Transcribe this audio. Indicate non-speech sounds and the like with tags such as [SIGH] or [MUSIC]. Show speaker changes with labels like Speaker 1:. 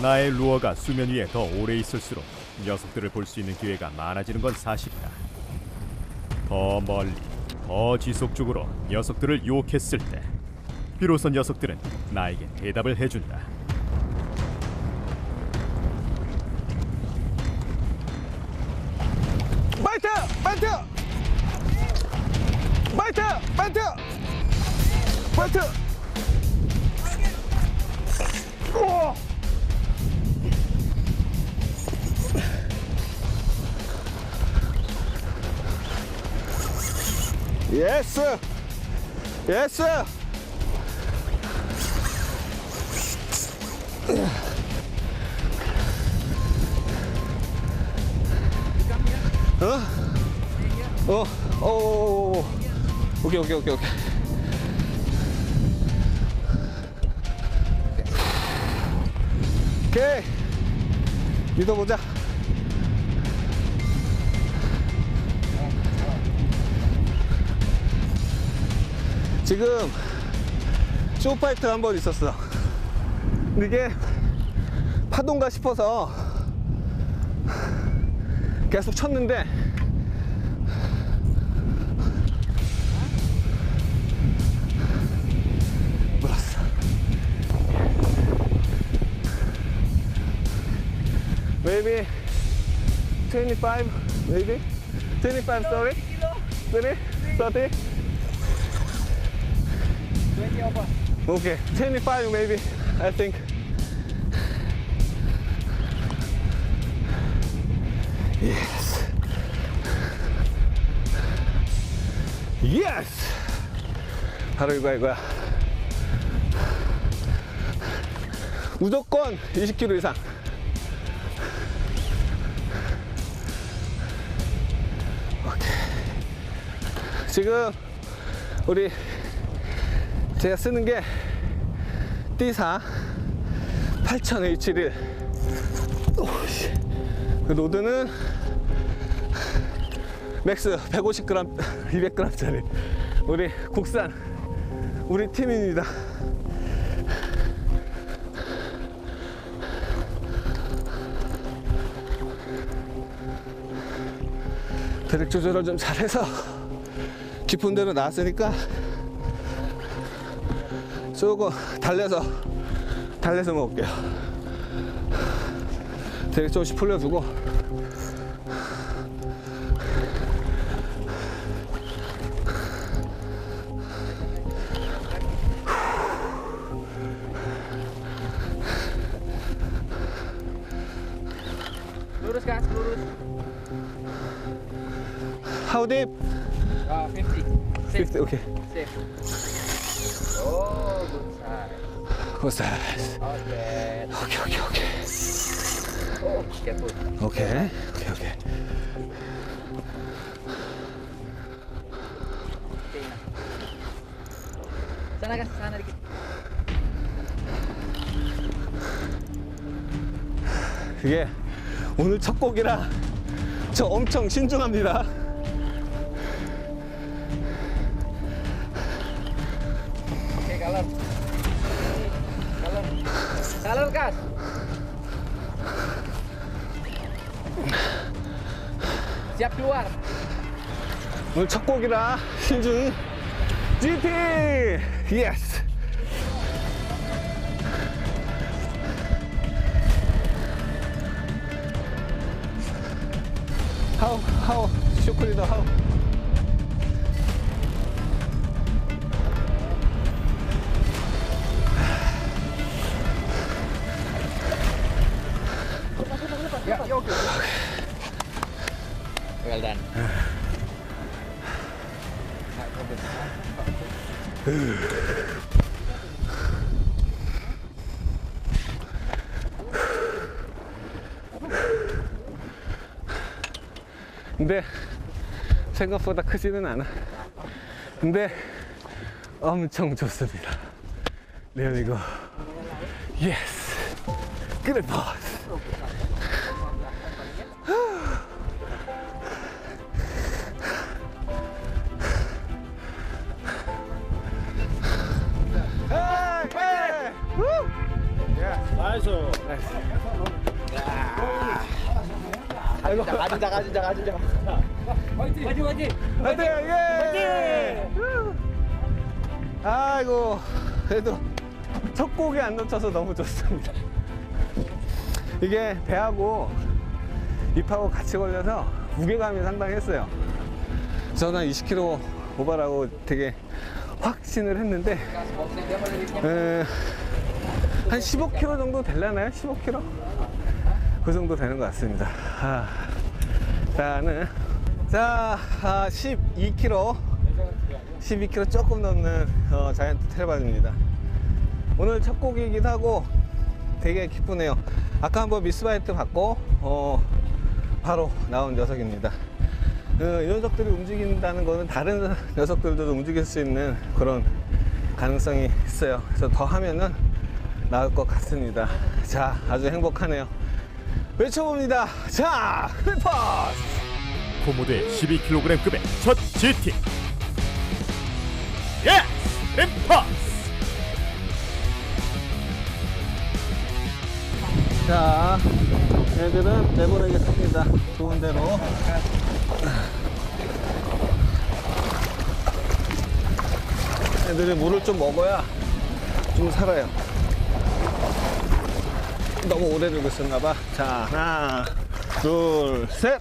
Speaker 1: 나의 루어가 수면 위에 더 오래 있을수록 녀석들을 볼 수 있는 기회가 많아지는 건 사실이다. 더 멀리, 더 지속적으로 녀석들을 유혹했을 때 비로소 녀석들은 나에게 대답을 해준다.
Speaker 2: 마이트! 마이트! 마이트! 마이트! 마이트! 오! 예스! 예스! 어? 어, 어, 어, 어. 오케이, 오케이, 오케이, 오케이. 오케이. 믿어보자. 지금 쇼파이트 한 번 있었어. 이게 파동가 싶어서 계속 쳤는데 몰랐어. Maybe 25, maybe 25, sorry. 30, 30. Okay, 25 maybe, I think. Yes. Yes! 바로 이거야, 이거야. 무조건 20km 이상. 오케이. 지금 우리 제가 쓰는 게 T4 8000H를 오씨. 그 로드는 맥스 150g, 200g짜리 우리 국산 우리 팀입니다. 드랙 조절을 좀 잘해서 [LAUGHS] 깊은 데로 나왔으니까 조금 달래서 달래서 먹을게요. 드랙 조금씩 풀려주고
Speaker 3: Lurus kak, lurus.
Speaker 2: How deep?
Speaker 3: Ah, 50. Safe.
Speaker 2: 50, okay.
Speaker 3: Safe. Oh. Okay.
Speaker 2: 오케이 오케이 오케이
Speaker 3: Oh.
Speaker 2: 오케이 오케이 오케이.
Speaker 3: Sana ka, sana dikit.
Speaker 2: 이게 오늘 첫 곡이라 저 엄청 신중합니다.
Speaker 3: Color kas. Siap keluar.
Speaker 2: 오늘 첫 곡이라 신중히 GT 예스 하우 하우 쇼크리더 하우 근데 생각보다 크지는 않아. 근데 엄청 좋습니다. Yes. Good pass. Hey, hey. Woo. 아이고.
Speaker 3: 가진 자 가진 자 가진 자 화이팅 화이팅 화이팅
Speaker 2: 화이팅! 예! 아이고, 그래도 첫 곡에 안 놓쳐서 너무 좋습니다. 이게 배하고 잎하고 같이 걸려서 무게감이 상당했어요. 저는 20kg 오바라고 되게 확신을 했는데, 에, 한 15kg 정도 되려나요? 15kg? 그 정도 되는 것 같습니다. 아, 자는 자 아, 12kg 12kg 조금 넘는 어, 자이언트 테레반입니다. 오늘 첫 곡이기도 하고 되게 기쁘네요. 아까 한번 미스바이트 받고 어, 바로 나온 녀석입니다. 어, 이 녀석들이 움직인다는 거는 다른 녀석들도 움직일 수 있는 그런 가능성이 있어요. 그래서 더 하면은 나을 것 같습니다. 자, 아주 행복하네요. 외쳐봅니다. 자, 클퍼스!
Speaker 1: 코모드의 12kg급의 첫 GT 예! 림퍼스
Speaker 2: 자, 애들은 내보내겠습니다. 좋은 대로. 애들이 물을 좀 먹어야 좀 살아요. 너무 오래 들고 있었나봐. 자, 하나, 둘, 셋.